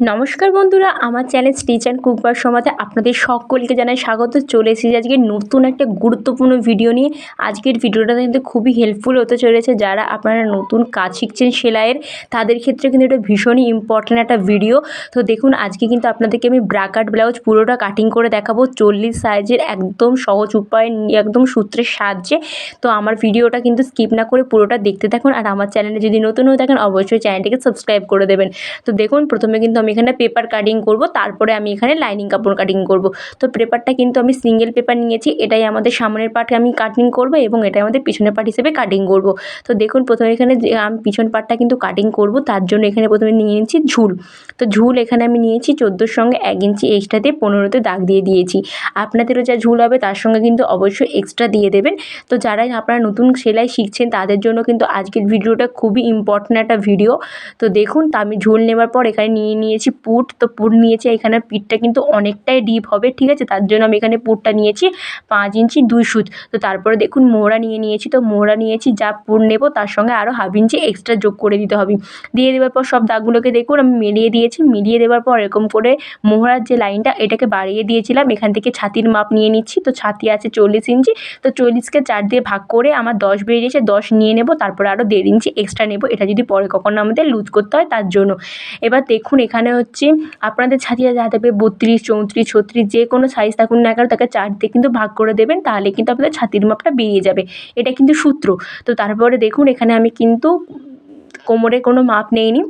নমস্কার বন্ধুরা, আমার চ্যানেল স্টিচ অ্যান্ড কুকবার সমাজে আপনাদের সকলকে জানাই স্বাগত। চলে এসেছি আজকে নতুন একটা গুরুত্বপূর্ণ ভিডিও নিয়ে। আজকের ভিডিওটা কিন্তু খুবই হেল্পফুল হতে চলেছে। যারা আপনারা নতুন কাজ শিখছেন সেলাইয়ের, তাদের ক্ষেত্রে কিন্তু এটা ভীষণই ইম্পর্ট্যান্ট একটা ভিডিও তো দেখুন, আজকে কিন্তু আপনাদেরকে আমি ব্রাকাট ব্লাউজ পুরোটা কাটিং করে দেখাবো। চল্লিশ সাইজের একদম সহজ উপায়, একদম সূত্রের সাহায্যে। তো আমার ভিডিওটা কিন্তু স্কিপ না করে পুরোটা দেখতে থাকুন। আর আমার চ্যানেলে যদি নতুন হয়ে থাকেন, অবশ্যই চ্যানেলটিকে সাবস্ক্রাইব করে দেবেন। তো দেখুন, প্রথমে কিন্তু আমি এখানে পেপার কাটিং করব, তারপরে আমি এখানে লাইনিং কাপড় কাটিং করব। তো পেপারটা কিন্তু আমি সিঙ্গেল পেপার নিয়েছি, এটাই আমাদের সামনের পার্টে আমি কাটিং করব এবং এটাই আমাদের পিছনের পার্ট হিসেবে কাটিং করব। তো দেখুন, প্রথমে এখানে আমি পিছন পার্টটা কিন্তু কাটিং করব, তার জন্য এখানে প্রথমে নিয়ে নিচ্ছি ঝুল। তো ঝুল এখানে আমি নিয়েছি চোদ্দোর সঙ্গে এক ইঞ্চি এক্সট্রা দিয়ে পনেরোতে দাগ দিয়ে দিয়েছি। আপনাদেরও যা ঝুল হবে, তার সঙ্গে কিন্তু অবশ্যই এক্সট্রা দিয়ে দেবেন। তো যারাই আপনারা নতুন সেলাই শিখছেন, তাদের জন্য কিন্তু আজকের ভিডিওটা খুবই ইম্পর্ট্যান্ট একটা ভিডিও। তো দেখুন, তা আমি ঝুল নেবার পর এখানে নিয়ে নিয়ে নিয়েছি পুট, তো পুট নিয়েছি এখানে পিঠটা কিন্তু অনেকটাই ডিপ হবে, ঠিক আছে? তার জন্য আমি এখানে পুটটা নিয়েছি পাঁচ ইঞ্চি, দুই সুচ। তো তারপরে দেখুন, মোহরা নিয়ে নিয়েছি, তো মোহরা নিয়েছি, যা পুট নেব, তার সঙ্গে আরও হাফ ইঞ্চি এক্সট্রা যোগ করে দিতে হবে। দিয়ে দেওয়ার পর সব দাগগুলোকে দেখুন, আমি মিলিয়ে দিয়েছি, মিলিয়ে দেওয়ার পর এরকম করে মোহরার যে লাইনটা, এটাকে বাড়িয়ে দিয়েছিলাম, এখান থেকে ছাতির মাপ নিয়ে নিচ্ছি, তো ছাতি আছে চল্লিশ ইঞ্চি, তো চল্লিশকে চার দিয়ে ভাগ করে আমার দশ বেরিয়েছে, দশ নিয়ে নেব, তারপরে আরও দেড় ইঞ্চি এক্সট্রা নেব, এটা যদি পরে কখনো আমাদের লুজ করতে হয়, তার জন্য। এবার দেখুন, এখানে হচ্ছে আপনাদের ছাতিটা যা থাকবে বত্রিশ, চৌত্রিশ, ছত্রিশ, যে কোনো সাইজ থাকুন না কেন তাকে চার দিয়ে কিন্তু ভাগ করে দেবেন, তাহলে কিন্তু আপনাদের ছাতির মাপটা বেরিয়ে যাবে। এটা কিন্তু সূত্র। তো তারপরে দেখুন, এখানে আমি কিন্তু কোমরে কোনো মাপ নেইনি।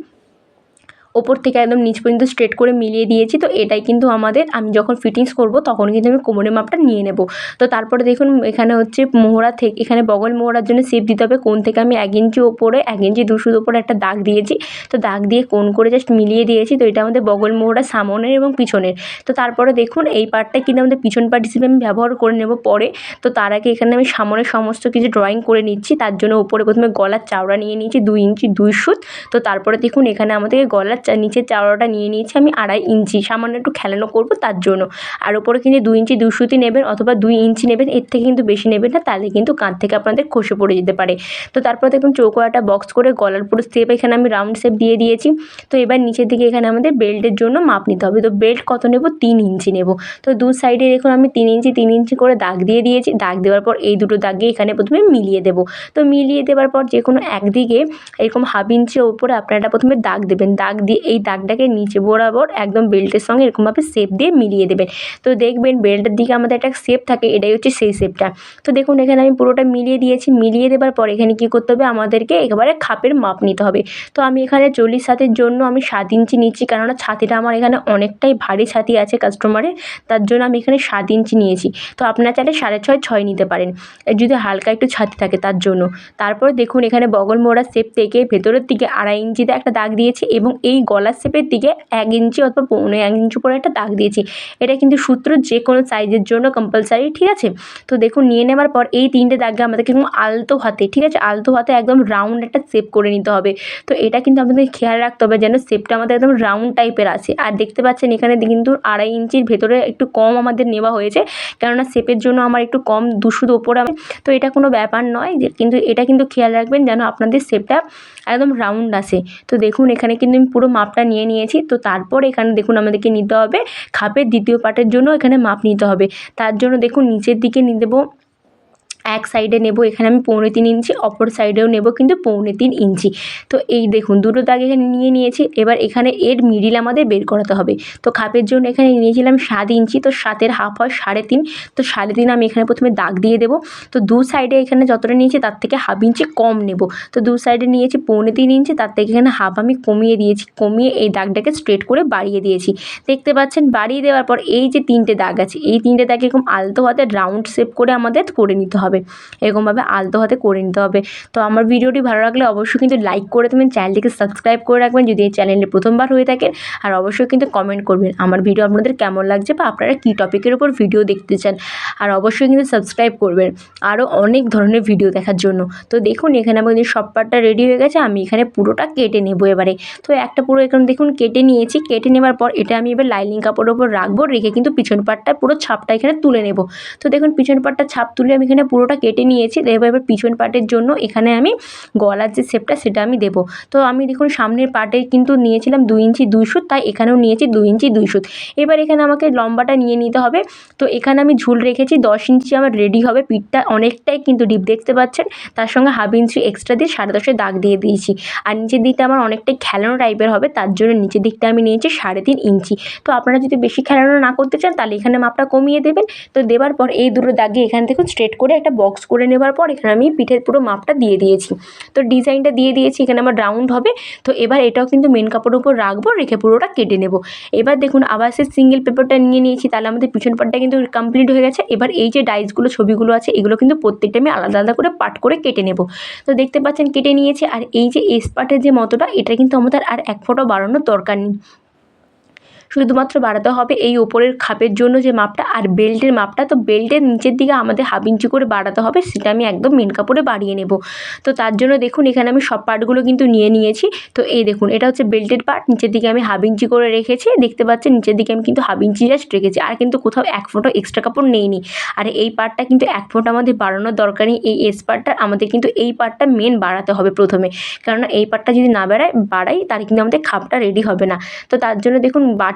ওপর থেকে একদম নিচ পর্যন্ত স্ট্রেট করে মিলিয়ে দিয়েছি। তো এটাই কিন্তু আমাদের, আমি যখন ফিটিংস করব, তখন কিন্তু আমি কোমরের মাপটা নিয়ে নেব। তো তারপরে দেখুন, এখানে হচ্ছে মোহরা থেকে, এখানে বগল মোহরার জন্য শেপ দিতে হবে। কোন থেকে আমি এক ইঞ্চি ওপরে, এক ইঞ্চি দুশোর ওপরে একটা দাগ দিয়েছি। তো দাগ দিয়ে কোন করে জাস্ট মিলিয়ে দিয়েছি। তো এটা আমাদের বগল মোহরা সামনের এবং পিছনের। তো তারপরে দেখুন, এই পার্টটা কিন্তু আমাদের পিছন পার্ট হিসেবে আমি ব্যবহার করে নেব পরে। তো তার আগে এখানে আমি সামনের সমস্ত কিছু ড্রয়িং করে নিচ্ছি। তার জন্য ওপরে প্রথমে গলার চাওড়া নিয়ে নিয়েছি, দুই ইঞ্চি দুই সুত। তো তারপরে দেখুন, এখানে আমাদেরকে গলার নিচের চাওড়াটা নিয়ে নিয়েছি আমি আড়াই ইঞ্চি। সামান্য একটু খেলানো করব তার জন্য। আর ওপরে কিন্তু দুই ইঞ্চি দুই নেবেন অথবা দুই ইঞ্চি নেবেন, এর থেকে কিন্তু বেশি নেবেন না, তাহলে কিন্তু কাঁধ থেকে আপনাদের খসে পড়ে যেতে পারে। তো তারপর দেখুন চৌকো একটা বক্স করে গলার পুরো স্টেপ এখানে আমি রাউন্ড শেপ দিয়ে দিয়েছি। তো এবার নিচের দিকে এখানে আমাদের বেল্টের জন্য মাপ নিতে হবে। তো বেল্ট কত নেব? তিন ইঞ্চি নেব। তো দু সাইডে দেখুন আমি তিন ইঞ্চি তিন ইঞ্চি করে দাগ দিয়ে দিয়েছি। দাগ দেওয়ার পর এই দুটো দাগে এখানে প্রথমে মিলিয়ে দেবো। তো মিলিয়ে দেওয়ার পর যে কোনো একদিকে এরকম হাফ ইঞ্চি ওপরে আপনারা প্রথমে দাগ দেবেন। দাগ দিয়ে এই দাগটাকে নিচে বরাবর একদম বেল্টের সঙ্গে এরকমভাবে শেপ দিয়ে মিলিয়ে দেবেন। তো দেখবেন বেল্টের দিকে আমাদের একটা শেপ থাকে, এটাই হচ্ছে সেই শেপটা তো দেখুন, এখানে আমি পুরোটা মিলিয়ে দিয়েছি। মিলিয়ে দেওয়ার পর এখানে কী করতে হবে? আমাদেরকে একেবারে খাপের মাপ নিতে হবে। তো আমি এখানে চল্লিশ সাতের জন্য আমি সাত ইঞ্চি নিচ্ছি কেননা ছাতিটা আমার এখানে অনেকটাই ভারী ছাতি আছে কাস্টমারের তার জন্য আমি এখানে সাত ইঞ্চি নিয়েছি। তো আপনারা চাইলে সাড়ে ছয় ছয় নিতে পারেন। যদি হালকা একটু ছাতি থাকে তার জন্য। তারপরে দেখুন, এখানে বগল মোড়া শেপ থেকে ভেতরের দিকে আড়াই ইঞ্চিতে একটা দাগ দিয়েছি এবং এই গলার শেপের দিকে এক ইঞ্চি অথবা পৌনে এক ইঞ্চি করে একটা দাগ দিয়েছি। এটা কিন্তু সূত্র যে কোনো সাইজের জন্য কম্পালসারি ঠিক আছে? তো দেখুন, নিয়ে নেওয়ার পর এই তিনটে দাগে আমাদেরকে একদম আলতো হাতে, ঠিক আছে? আলতো হাতে একদম রাউন্ড একটা শেপ করে নিতে হবে। তো এটা কিন্তু আমাদের খেয়াল রাখতে হবে যেন শেপটা আমাদের একদম রাউন্ড টাইপের আছে। আর দেখতে পাচ্ছেন, এখানে কিন্তু আড়াই ইঞ্চির ভেতরে একটু কম আমাদের নেওয়া হয়েছে। কেননা শেপের জন্য আমার একটু কম দুশোর ওপরে আমি তো এটা কোনো ব্যাপার নয় যে কিন্তু এটা কিন্তু খেয়াল রাখবেন যেন আপনাদের শেপটা একদম রাউন্ড আসে তো দেখুন, এখানে কিন্তু আমি পুরো মাপটা নিয়ে নিয়েছি। তো তারপর এখানে দেখুন, আমাদেরকে নিতে হবে খাপের দ্বিতীয় পার্টের জন্য এখানে মাপ নিতে হবে। তার জন্য দেখুন, নিচের দিকে নিয়ে দেবো এক সাইডে নেব, এখানে আমি পৌনে তিন ইঞ্চি, অপর সাইডেও নেব কিন্তু পৌনে তিন ইঞ্চি। তো এই দেখুন, দুটো দাগ এখানে নিয়ে নিয়েছি, এবার এখানে এর মিডিল আমাদের বের করাতে হবে। তো খাপের জন্য এখানে নিয়েছিলাম সাত ইঞ্চি, তো সাতের হাফ হয় সাড়ে তিন, তো সাড়ে তিন আমি এখানে প্রথমে দাগ দিয়ে দেবো। তো দু সাইডে এখানে যতটা নিয়েছি, তার থেকে হাফ ইঞ্চি কম নেব। তো দু সাইডে নিয়েছি পৌনে তিন ইঞ্চি, তার থেকে এখানে হাফ আমি কমিয়ে দিয়েছি, কমিয়ে এই দাগটাকে স্ট্রেট করে বাড়িয়ে দিয়েছি। দেখতে পাচ্ছেন, বাড়িয়ে দেওয়ার পর এই যে তিনটে দাগ আছে, এই তিনটে দাগ এরকম আলতো হাতে রাউন্ড শেপ করে আমাদের করে নিতে হবে। এরকমভাবে আলতো হাতে করে নিতে হবে। তো আমার ভিডিওটি ভালো লাগলে অবশ্যই কিন্তু লাইক করে দেবেন চ্যানেলটিকে সাবস্ক্রাইব করে রাখবেন যদি এই চ্যানেলে প্রথমবার হয়ে থাকেন। আর অবশ্যই কিন্তু কমেন্ট করবেন আমার ভিডিও আপনাদের কেমন লাগছে বা আপনারা কী টপিকের উপর ভিডিও দেখতে চান। আর অবশ্যই কিন্তু সাবস্ক্রাইব করবেন আরও অনেক ধরনের ভিডিও দেখার জন্য। তো দেখুন এখানে আমার কিন্তু সব পার্টটা রেডি হয়ে গেছে, আমি এখানে পুরোটা কেটে নেব এবারে। তো একটা পুরো এখানে দেখুন কেটে নিয়েছি, কেটে নেওয়ার পর এটা আমি এবার লাইনিং কাপড়ের উপর রাখব, রেখে কিন্তু পিছন পাটটা পুরো ছাপটা এখানে তুলে নেব। তো দেখুন পিছন পাটটা ছাপ তুলে আমি এখানে পুরো পুরোটা কেটে নিয়েছি এবার এবার পিছন পার্টের জন্য এখানে আমি গলার যে শেপটা সেটা আমি দেবো। তো আমি দেখুন সামনের পার্টে কিন্তু নিয়েছিলাম দুই ইঞ্চি দুই সুত, তাই এখানেও নিয়েছি দুই ইঞ্চি দুই সুত। এবার এখানে আমাকে লম্বাটা নিয়ে নিতে হবে। তো এখানে আমি ঝুল রেখেছি, দশ ইঞ্চি আমার রেডি হবে, পিঠটা অনেকটাই কিন্তু ডিপ দেখতে পাচ্ছেন। তার সঙ্গে হাফ ইঞ্চি এক্সট্রা দিয়ে সাড়ে দশে দাগ দিয়ে দিয়েছি। আর নিচের দিকটা আমার অনেকটাই খেলানো টাইপের হবে, তার জন্য নিচের দিকটা আমি নিয়েছি সাড়ে তিন ইঞ্চি। তো আপনারা যদি বেশি খেলানো না করতে চান, তাহলে এখানে মাপটা কমিয়ে দেবেন। তো দেওয়ার পর এই দুটো দাগে এখান থেকে স্ট্রেট করে একটা বক্স করে নেবার পর এখানে আমি পিঠের পুরো মাপটা দিয়ে দিয়েছি। তো ডিজাইনটা দিয়ে দিয়েছি, এখানে আমার রাউন্ড হবে। তো এবার এটাও কিন্তু মেন কাপড়ের উপর রাখব, রেখে পুরোটা কেটে নেব। এবার দেখুন, আবার সে সিঙ্গেল পেপারটা নিয়ে নিয়েছি, তাহলে আমাদের পিছন পাটটা কিন্তু কমপ্লিট হয়ে গেছে। এবার এই যে ডাইসগুলো ছবিগুলো আছে, এগুলো কিন্তু প্রত্যেকটা আমি আলাদা আলাদা করে পাট করে কেটে নেব। তো দেখতে পাচ্ছেন, কেটে নিয়েছি। আর এই যে এস পাটের যে মতোটা, এটা কিন্তু আমাদের আর এক ফোঁটা বাড়ানোর দরকার নেই। শুধুমাত্র বাড়াতে হবে এই ওপরের খাপের জন্য যে মাপটা আর বেল্টের মাপটা। তো বেল্টের নিচের দিকে আমাদের হাফ ইঞ্চি করে বাড়াতে হবে, সেটা আমি একদম মেন কাপড়ে বাড়িয়ে নেব। তো তার জন্য দেখুন, এখানে আমি সব পার্টগুলো কিন্তু নিয়ে নিয়েছি। তো এই দেখুন, এটা হচ্ছে বেল্টের পার্ট, নিচের দিকে আমি হাফ ইঞ্চি করে রেখেছি। দেখতে পাচ্ছেন, নিচের দিকে আমি কিন্তু হাফ ইঞ্চি জাস্ট রেখেছি। আর কিন্তু কোথাও এক ফোঁটা এক্সট্রা কাপড় নেইনি। আর এই পার্টটা কিন্তু এক ফোঁটা আমাদের বাড়ানোর দরকার নেই। এই এস পার্টটা, আমাদের কিন্তু এই পার্টটা মেন বাড়াতে হবে প্রথমে। কেননা এই পার্টটা যদি না বাড়ায়, বাড়াই তার কিন্তু আমাদের খাপটা রেডি হবে না। তো তার জন্য দেখুন, বাট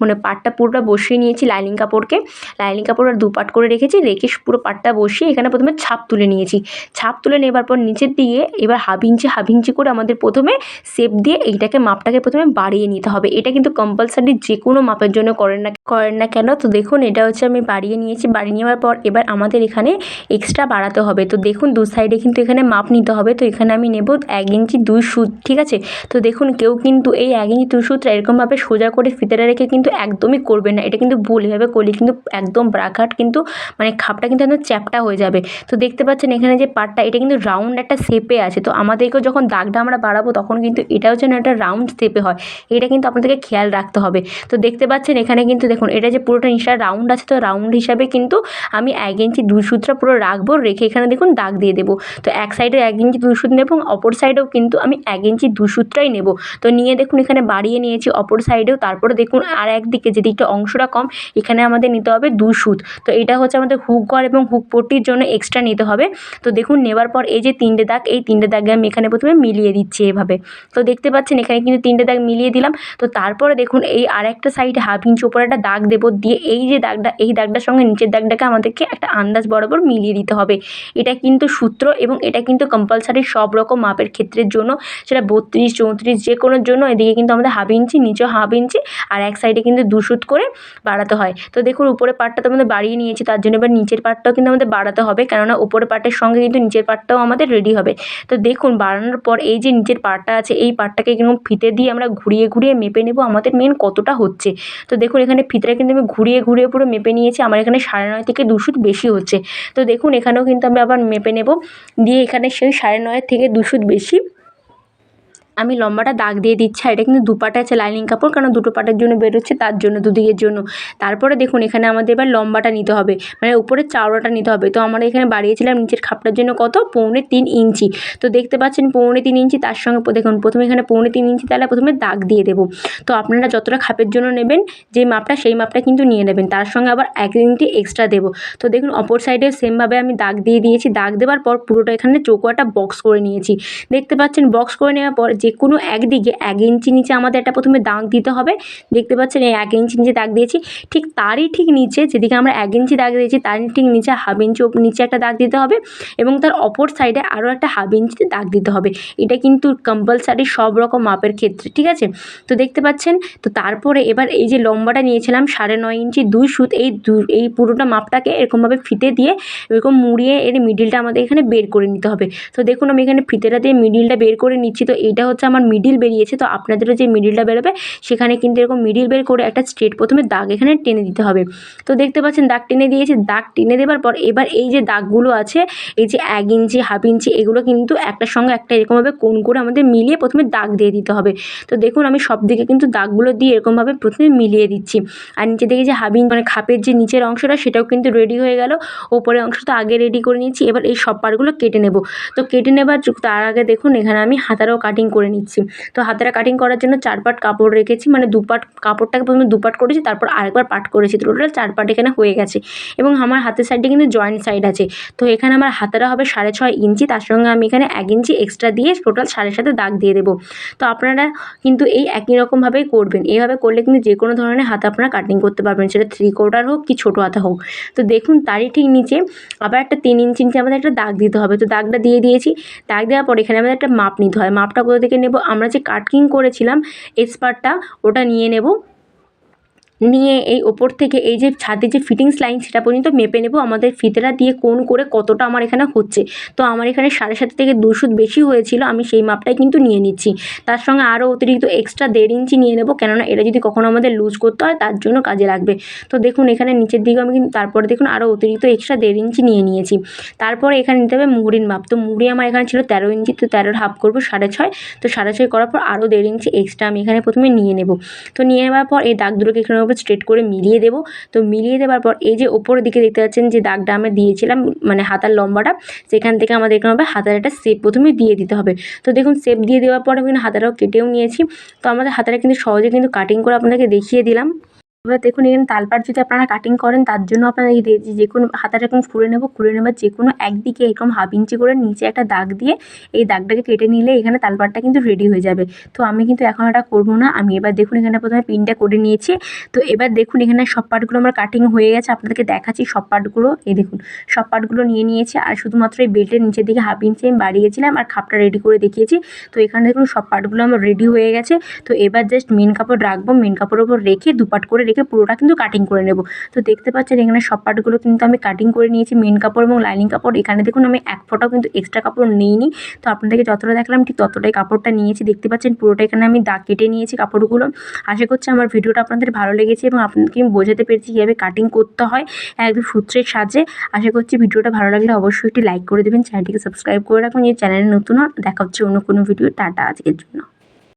মানে পাটটা পুরোটা বসিয়ে নিয়েছি লাইনিং কাপড়কে লাইনিং কাপড় আর দু পাট করে রেখেছি, রেখে পুরো পাটটা বসিয়ে এখানে প্রথমে ছাপ তুলে নিয়েছি। ছাপ তুলে নেবার পর নিচের দিকে এবার হাফ ইঞ্চি হাফ ইঞ্চি করে আমাদের প্রথমে শেপ দিয়ে এইটাকে মাপটাকে প্রথমে বাড়িয়ে নিতে হবে। এটা কিন্তু কম্পালসারি যে কোনো মাপের জন্য করেন না করেন না কেন? তো দেখুন, এটা হচ্ছে আমি বাড়িয়ে নিয়েছি। বাড়িয়ে নেওয়ার পর এবার আমাদের এখানে এক্সট্রা বাড়াতে হবে। তো দেখুন, দু সাইডে কিন্তু এখানে মাপ নিতে হবে। তো এখানে আমি নেব এক ইঞ্চি দুই সুত, ঠিক আছে? তো দেখুন, কেউ কিন্তু এই এক ইঞ্চি দুই সুতটা এরকমভাবে সোজা করে ফিতেটা রেখে কিন্তু একদমই করবে না। এটা কিন্তু ভুল, এভাবে করলে কিন্তু একদম ব্রাঘাট কিন্তু মানে খাপটা কিন্তু একদম চ্যাপটা হয়ে যাবে। তো দেখতে পাচ্ছেন এখানে যে পাটটা এটা কিন্তু রাউন্ড একটা শেপে আছে। তো আমাদেরকেও যখন দাগটা আমরা বাড়াবো, তখন কিন্তু এটাও যেন একটা রাউন্ড শেপে হয়। এটা কিন্তু আপনাদেরকে খেয়াল রাখতে হবে। তো দেখতে পাচ্ছেন এখানে কিন্তু দেখুন, এটা যে পুরোটা নিচটা রাউন্ড আছে, তো রাউন্ড হিসাবে কিন্তু আমি এক ইঞ্চি দুই সুতরা পুরো রাখব, রেখে এখানে দেখুন দাগ দিয়ে দেবো। তো এক সাইডে এক ইঞ্চি দুই সুত নেব এবং অপর সাইডেও কিন্তু আমি এক ইঞ্চি দুই সুতরাই নেব। তো নিয়ে দেখুন এখানে বাড়িয়ে নিয়েছি, অপর সাইডেও তারপরে দেখুন আর একদিকে যে দিকটা অংশটা কম, এখানে আমাদের নিতে হবে দু সুত। তো এটা হচ্ছে আমাদের হুক ঘর এবং হুক পট্টির জন্য এক্সট্রা নিতে হবে। তো দেখুন, নেবার পর এই যে তিনটে দাগ, এই তিনটে দাগে আমি এখানে প্রথমে মিলিয়ে দিচ্ছি এভাবে। তো দেখতে পাচ্ছেন, এখানে কিন্তু তিনটে দাগ মিলিয়ে দিলাম। তো তারপরে দেখুন, এই আর একটা সাইডে হাফ ইঞ্চ উপরে একটা দাগ দেবো দিয়ে এই যে দাগটা, এই দাগটার সঙ্গে নিচের দাগটাকে আমাদেরকে একটা আন্দাজ বরাবর মিলিয়ে দিতে হবে। এটা কিন্তু সূত্র এবং এটা কিন্তু কম্পালসারি সব রকম মাপের ক্ষেত্রের জন্য। সেটা বত্রিশ, চৌত্রিশ যে কোনোর জন্য, এদিকে কিন্তু আমাদের হাফ ইঞ্চি নিচেও হাফ ইঞ্চি আর এক সাইডে কিন্তু দু সুত করে বাড়াতে হয়। তো দেখুন, উপরের পার্টটা তো আমাদের বাড়িয়ে নিয়েছি, তার জন্য এবার নিচের পার্টটাও কিন্তু আমাদের বাড়াতে হবে, কেননা উপরের পার্টের সঙ্গে কিন্তু নিচের পার্টটাও আমাদের রেডি হবে। তো দেখুন, বাড়ানোর পর এই যে নিচের পার্টটা আছে, এই পার্টটাকে এরকম ফিতে দিয়ে আমরা ঘুরিয়ে ঘুরিয়ে মেপে নেব, আমাদের মেন কতটা হচ্ছে। তো দেখুন, এখানে ফিতেটা কিন্তু আমি ঘুরিয়ে ঘুরিয়ে পুরো মেপে নিয়েছি, আমার এখানে সাড়ে নয় থেকে দুশো বেশি হচ্ছে। তো দেখুন, এখানেও কিন্তু আমি আবার মেপে নেব, দিয়ে এখানে সেই সাড়ে নয়ের থেকে দুশো বেশি আমি লম্বাটা দাগ দিয়ে দিচ্ছি এটা কিন্তু দু পাটে আছে লাইনিং কাপড় কারণ দুটো পাটার জন্য বেরোচ্ছে তার জন্য, দুদিকের জন্য। তারপরে দেখুন, এখানে আমাদের এবার লম্বাটা নিতে হবে মানে উপরের চাওড়াটা নিতে হবে। তো আমরা এখানে বাড়িয়েছিলাম নিচের খাপটার জন্য কত? পৌনে তিন ইঞ্চি। তো দেখতে পাচ্ছেন পৌনে তিন ইঞ্চি, তার সঙ্গে দেখুন, প্রথমে এখানে পৌনে তিন ইঞ্চি, তাহলে প্রথমে দাগ দিয়ে দেবো। তো আপনারা যতটা খাপের জন্য নেবেন, যে মাপটা, সেই মাপটা কিন্তু নিয়ে নেবেন। তার সঙ্গে আবার এক ইঞ্চি এক্সট্রা দেবো। তো দেখুন, অপর সাইডে সেমভাবে আমি দাগ দিয়ে দিয়েছি। দাগ দেওয়ার পর পুরোটা এখানে চৌকোয়াটা বক্স করে নিয়েছি। দেখতে পাচ্ছেন বক্স করে নেওয়ার পর যে কোনো একদিকে এক ইঞ্চি নিচে আমাদের একটা প্রথমে দাগ দিতে হবে। দেখতে পাচ্ছেন এই এক ইঞ্চি নিচে দাগ দিয়েছি। ঠিক তারই ঠিক নিচে যেদিকে আমরা এক ইঞ্চি দাগ দিয়েছি তারই ঠিক নিচে হাফ ইঞ্চি নিচে একটা দাগ দিতে হবে এবং তার অপর সাইডে আরও একটা হাফ ইঞ্চিতে দাগ দিতে হবে। এটা কিন্তু কম্পালসারি সব রকম মাপের ক্ষেত্রে, ঠিক আছে? তো দেখতে পাচ্ছেন, তো তারপরে এবার এই যে লম্বাটা নিয়েছিলাম সাড়ে নয় ইঞ্চি দুই সুত, এই দু এই পুরোটা মাপটাকে এরকমভাবে ফিতে দিয়ে এরকম মুড়িয়ে এর মিডিলটা আমাদের এখানে বের করে নিতে হবে। তো দেখুন আমি এখানে ফিতেটা দিয়ে মিডিলটা বের করে নিচ্ছি, তো এইটা হচ্ছে আমার মিডিল বেরিয়েছে, তো আপনাদেরও যে মিডিলটা বেরোবে, সেখানে কিন্তু এরকম মিডিল বের করে একটা স্ট্রেট প্রথমে দাগ এখানে টেনে দিতে হবে। তো দেখতে পাচ্ছেন দাগ টেনে দিয়েছি, দাগ টেনে দেওয়ার পর এবার এই যে দাগগুলো আছে, এই যে এক ইঞ্চি, হাফ ইঞ্চি, এগুলো কিন্তু একটার সঙ্গে একটা এরকমভাবে কোন করে আমাদের মিলিয়ে প্রথমে দাগ দিয়ে দিতে হবে। তো দেখুন আমি সব দিকে কিন্তু দাগগুলো দিয়ে এরকমভাবে প্রথমে মিলিয়ে দিচ্ছি। আর নিচে দিকে যে হাবিন মানে খাপের যে নিচের অংশটা, সেটাও কিন্তু রেডি হয়ে গেল। ওপরের তো আগে রেডি করে নিয়েছি, এবার এই সব পারগুলো কেটে নেব। তো কেটে নেবার তার আগে দেখুন এখানে আমি হাতারও কাটিং করে করে নিচ্ছি। তো হাতেরা কাটিং করার জন্য চার পাট কাপড় রেখেছি মানে দু পাট কাপড়টাকে প্রথমে দু পাট করেছি, তারপর আরেকবার পাট করেছি। টোটাল চার পাট এখানে হয়ে গেছে। এবং আমার হাতের সাইডে কিন্তু জয়েন্ট সাইড আছে। তো এখানে আমার হাতাটা হবে সাড়ে ছয় ইঞ্চি, তার সঙ্গে আমি এখানে এক ইঞ্চি এক্সট্রা দিয়ে টোটাল সাড়ে সাথে দাগ দিয়ে দেবো। তো আপনারা কিন্তু এই একই রকমভাবেই করবেন। এইভাবে করলে কিন্তু যে কোনো ধরনের হাতা আপনারা কাটিং করতে পারবেন। সেটা থ্রি কোয়ার্টার হোক কি ছোটো হাতা হোক। তো দেখুন, তারই ঠিক নিচে আবার একটা তিন ইঞ্চি নিচে আমাদের একটা দাগ দিতে হবে। তো দাগটা দিয়ে দিয়েছি। দাগ দেওয়ার পর এখানে আমাদের একটা মাপ নিতে হয়। মাপটা কোথা থেকে নেব। আমরা যে কাটকিং করেছিলাম এক্সপার্টটা ওটা নিয়ে নেব। নিয়ে এই ওপর থেকে এই যে ছাদের যে ফিটিংস লাইন সেটা পর্যন্ত মেপে নেব। আমাদের ফিতেটা দিয়ে কোন করে কতটা আমার এখানে হচ্ছে। তো আমার এখানে সাড়ে সাত থেকে দুশো বেশি হয়েছিল, আমি সেই মাপটাই কিন্তু নিয়ে নিচ্ছি। তার সঙ্গে আরও অতিরিক্ত এক্সট্রা দেড় ইঞ্চি নিয়ে নেব, কেননা এটা যদি কখনো আমাদের লুজ করতে হয়, তার জন্য কাজে লাগবে। তো দেখুন, এখানে নিচের দিকে আমি কিন্তু, তারপরে দেখুন আরও অতিরিক্ত এক্সট্রা দেড় ইঞ্চি নিয়ে নিয়েছি। তারপরে এখানে নিতে হবে মুহুরির মাপ। তো মুহুরি আমার এখানে ছিল তেরো ইঞ্চি, তো তেরোর হাফ করব সাড়ে ছয়। তো সাড়ে ছয় করার পর আরও দেড় ইঞ্চি এক্সট্রা আমি এখানে প্রথমে নিয়ে নেব। তো নিয়ে নেওয়ার পর এই দাগ দুটোকে এখানে উপর স্ট্রেট করে মিলিয়ে দেবো। তো মিলিয়ে দেওয়ার পর এই যে ওপরের দিকে দেখতে পাচ্ছেন যে দাগটা আমরা দিয়েছিলাম মানে হাতার লম্বাটা, সেখান থেকে আমাদের এখানে হবে হাতার একটা শেপ প্রথমে দিয়ে দিতে হবে। তো দেখুন শেপ দিয়ে দেওয়ার পর আমি হাতাটাও কেটেও নিয়েছি। তো আমাদের হাতাটা কিন্তু সহজে কিন্তু কাটিং করে আপনাদেরকে দেখিয়ে দিলাম। এবার দেখুন এখানে তালপাট যদি আপনারা কাটিং করেন, তার জন্য আপনারা এই যে কোনো হাতাটা এরকম খুঁড়ে নেব খুঁড়ে নেবার যে কোনো একদিকে এরকম হাফ ইঞ্চি করে নিচে একটা দাগ দিয়ে এই দাগটাকে কেটে নিলে এখানে তালপাটটা কিন্তু রেডি হয়ে যাবে। তো আমি কিন্তু এখন এটা করব না। আমি এবার দেখুন, এখানে প্রথমে পিনটা করে নিয়েছি। তো এবার দেখুন, এখানে সব পার্টগুলো আমার কাটিং হয়ে গেছে। আপনাদেরকে দেখাচ্ছি সব পার্টগুলো এই দেখুন, সব পার্টগুলো নিয়ে নিয়েছি। আর শুধুমাত্র এই বেল্টের নিচের দিকে হাফ ইঞ্চি আমি বাড়িয়েছিলাম আর খাপটা রেডি করে দেখিয়েছি। তো এখানে দেখুন, সব পার্টগুলো আমার রেডি হয়ে গেছে। তো এবার জাস্ট মেন কাপড় রাখব। মেন কাপড়ের উপর রেখে দুপাট করে রেখে পুরোটা কিন্তু কাটিং করে নেব। তো দেখতে পাচ্ছেন এখানে সব পার্টগুলো কিন্তু আমি কাটিং করে নিয়েছি মেন কাপড় এবং লাইনিং কাপড়। এখানে দেখুন আমি এক ফোঁটাও কিন্তু এক্সট্রা কাপড় নিইনি। তো আপনাদেরকে যতটা দেখলাম ঠিক ততটাই কাপড়টা নিয়েছি। দেখতে পাচ্ছেন পুরোটা এখানে আমি দাগ কেটে নিয়েছি কাপড়গুলো। আশা করছি আমার ভিডিওটা আপনাদের ভালো লেগেছে এবং আপনাদেরকে আমি বোঝাতে পেরেছি কীভাবে কাটিং করতে হয় একদম সূত্রের সাহায্যে। আশা করছি ভিডিওটা ভালো লাগলে অবশ্যই একটি লাইক করে দেবেন। চ্যানেলটিকে সাবস্ক্রাইব করে রাখুন। এই চ্যানেলে নতুন দেখা হচ্ছে অন্য কোনো ভিডিও টাটা আজকের জন্য।